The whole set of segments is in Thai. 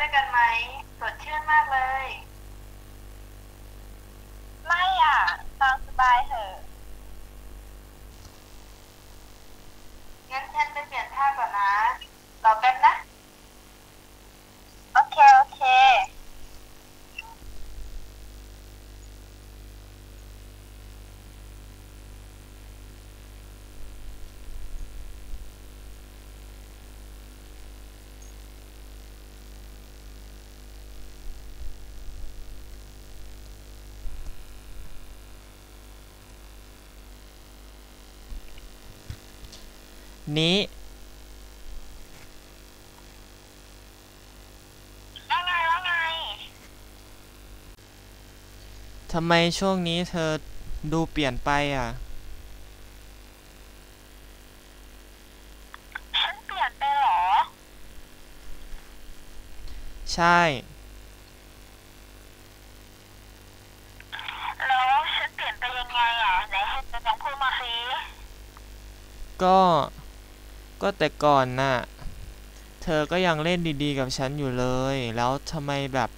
ด้วยกันไหมสดชื่นมากเลย ไม่อะนอนสบายเถอะ งั้นฉันไปเปลี่ยนท่าก่อนนะรอแป๊บนะ โอเค โอเค นี้ว่าไงว่าไงทำไมช่วงนี้เธอดูเปลี่ยนไปอะ ฉันเปลี่ยนไปเหรอ ใช่ แล้วฉันเปลี่ยนไปยังไงอะ ไหนให้เธอลองพูดมาสิก็ ก็แต่ก่อนน่ะ เธอก็ยังเล่นดีๆกับฉันอยู่เลย แล้วทำไมแบบ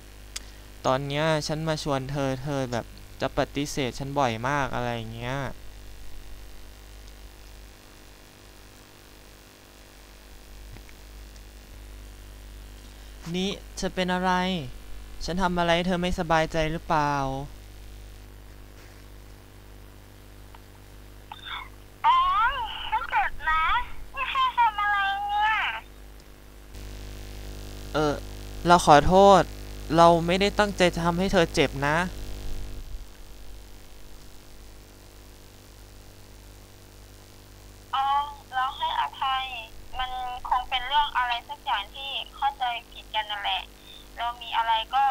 ตอนเนี้ยฉันมาชวนเธอเธอแบบจะปฏิเสธฉันบ่อยมากอะไรอย่างเงี้ยนี่เธอเป็นอะไร ฉันทำอะไรเธอไม่สบายใจหรือเปล่า อ๋อฉันเจ็บนะไม่ใช่ทำอะไรเนี่ย เออ เราขอโทษ เราไม่ได้ตั้งใจจะทำให้เธอเจ็บนะอ๋อเราให้อภัย มันคงเป็นเรื่องอะไรสักอย่างที่เข้าใจผิดกันนั่นแหละ เรามีอะไรก็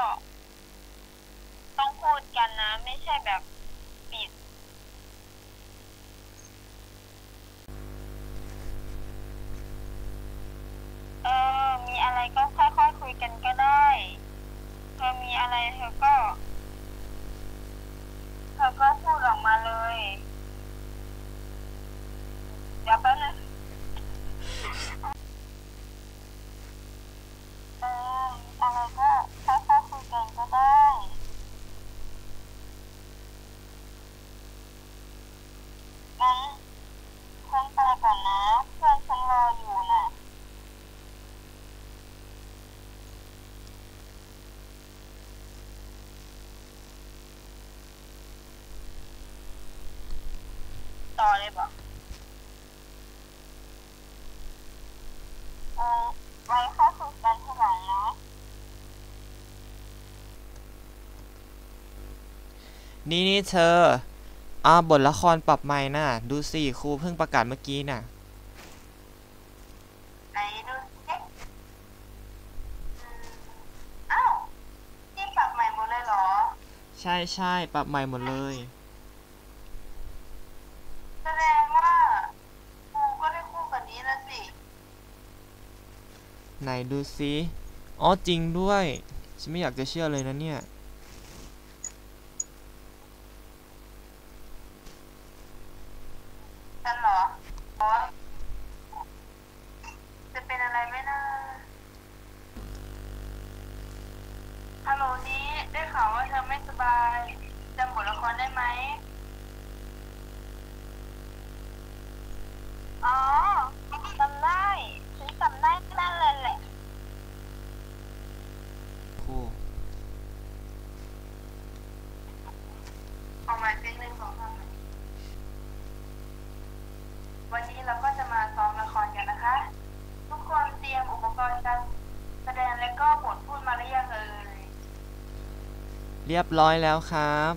ต้องพูดกันนะ ไม่ใช่แบบ ต่อเลยบอกเออไว้ค่อยคุยกันทีหลังนะนี่นี่เธออ่าบทละครปรับใหม่น่ะ ดูสิครูเพิ่งประกาศเมื่อกี้น่ะ ไหนดูสิอืมอ้าวนี่ปรับใหม่หมดเลยเหรอ ใช่ใช่ปรับใหม่หมดเลย แสดงว่าครูก็ได้คู่กับนี้นะสิ ไหนดูสิอ๋อจริงด้วย ฉันไม่อยากจะเชื่อเลยนะเนี่ย แสดงและก็บทพูดมาหรือยังเอ่ยเรียบร้อยแล้วครับ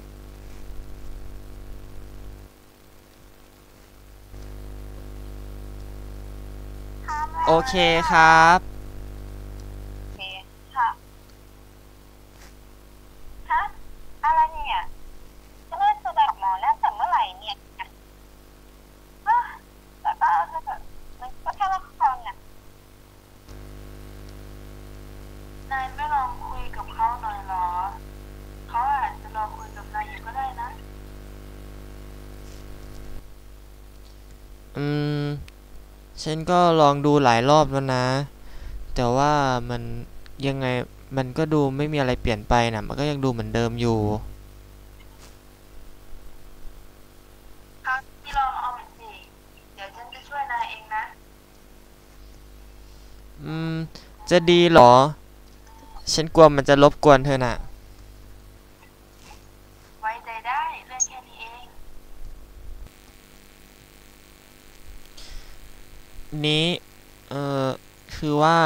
โอเคครับ อืม ฉันก็ลองดูหลายรอบแล้วนะ แต่ว่ามันยังไงมันก็ดูไม่มีอะไรเปลี่ยนไปนะมันก็ยังดูเหมือนเดิมอยู่ ครั้งที่ลองเอาใหม่สิเดี๋ยวฉันจะช่วยนายเองนะ อืม จะดีเหรอ ฉันกลัวมันจะรบกวนเธอน่ะ ไว้ใจได้เรื่องแค่นี้เอง นี้เออคือว่า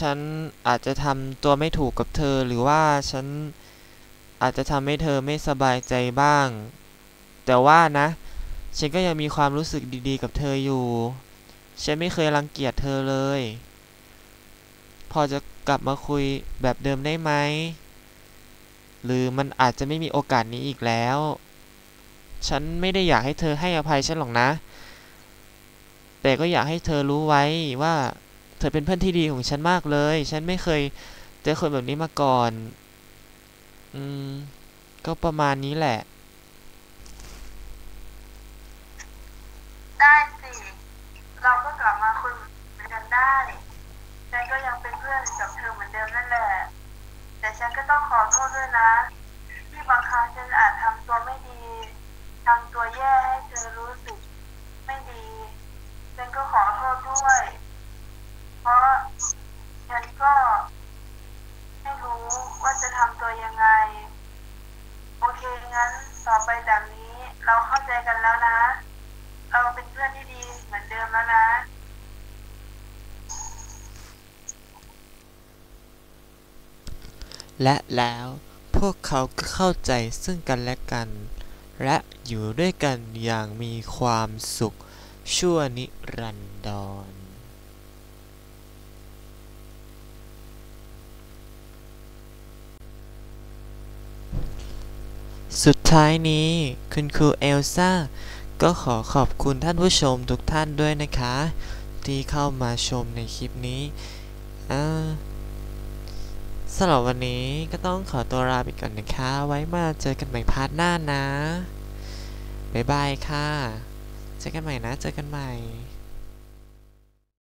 ฉันอาจจะทำตัวไม่ถูกกับเธอหรือว่าฉันอาจจะทำให้เธอไม่สบายใจบ้าง แต่ว่านะ ฉันก็ยังมีความรู้สึกดีๆ กับเธออยู่ ฉันไม่เคยรังเกียจเธอเลย พอจะกลับมาคุยแบบเดิมได้ไหม หรือมันอาจจะไม่มีโอกาสนี้อีกแล้ว ฉันไม่ได้อยากให้เธอให้อภัยฉันหรอกนะ แต่ก็อยากให้เธอรู้ไว้ว่า เธอเป็นเพื่อนที่ดีของฉันมากเลย ฉันไม่เคยเจอคนแบบนี้มาก่อน อืม ก็ประมาณนี้แหละ ได้สิ เราก็กลับมาคุยเหมือนกันได้ ฉันก็ยังเป็นเพื่อนกับเธอเหมือนเดิมนั่นแหละ แต่ฉันก็ต้องขอโทษด้วยนะ ที่บางครั้งฉันอาจทำตัวไม่ดี ทำตัวแย่ให้เธอรู้สึกไม่ดี ฉันก็ขอโทษ ด้วย เพราะฉันก็ไม่รู้ว่าจะทำตัวยังไง โอเคงั้นต่อไปจากนี้ เราเข้าใจกันแล้วนะ เราเป็นเพื่อนที่ดีเหมือนเดิมแล้วนะและแล้วพวกเขาก็เข้าใจซึ่งกันและกัน และอยู่ด้วยกันอย่างมีความสุข ชั่วนิรันดร สุดท้ายนี้คุณครูเอลซ่าก็ขอขอบคุณท่านผู้ชมทุกท่านด้วยนะคะ ที่เข้ามาชมในคลิปนี้สำหรับวันนี้ก็ต้องขอตัวลาไปก่อนนะคะ ไว้มาเจอกันใหม่พาร์ทหน้านะ บ๊ายบายค่ะ เจอกันใหม่นะ เจอกันใหม่